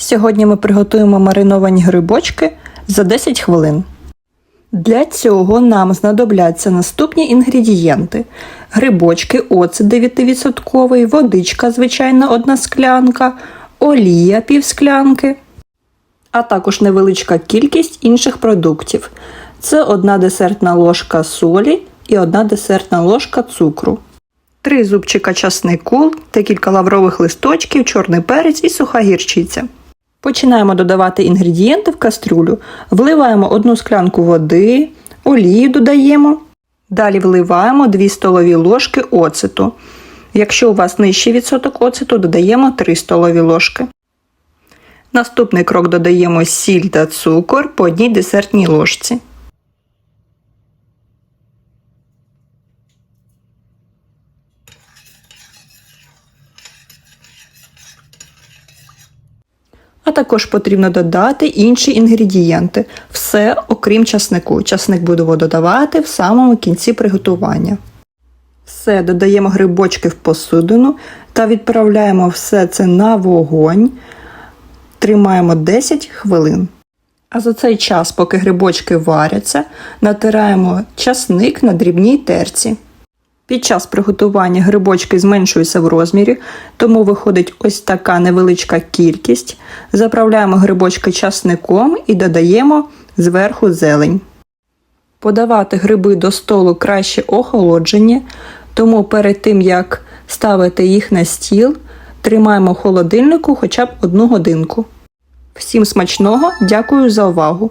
Сьогодні ми приготуємо мариновані грибочки за 10 хвилин. Для цього нам знадобляться наступні інгредієнти: грибочки, оцет 9%, водичка, звичайна, одна склянка, олія пів склянки, а також невеличка кількість інших продуктів. Це одна десертна ложка солі і одна десертна ложка цукру. Три зубчика часнику, декілька лаврових листочків, чорний перець і суха гірчиця. Починаємо додавати інгредієнти в кастрюлю. Вливаємо одну склянку води, олію додаємо. Далі вливаємо 2 столові ложки оцету. Якщо у вас нижчий відсоток оцету, додаємо 3 столові ложки. Наступний крок додаємо сіль та цукор по одній десертній ложці. А також потрібно додати інші інгредієнти. Все окрім часнику. Часник будемо додавати в самому кінці приготування. Все, додаємо грибочки в посудину та відправляємо все це на вогонь. Тримаємо 10 хвилин. А за цей час, поки грибочки варяться, натираємо часник на дрібній терці. Під час приготування грибочки зменшуються в розмірі, тому виходить ось така невеличка кількість. Заправляємо грибочки часником і додаємо зверху зелень. Подавати гриби до столу краще охолоджені, тому перед тим як ставити їх на стіл, тримаємо в холодильнику хоча б одну годинку. Всім смачного, дякую за увагу!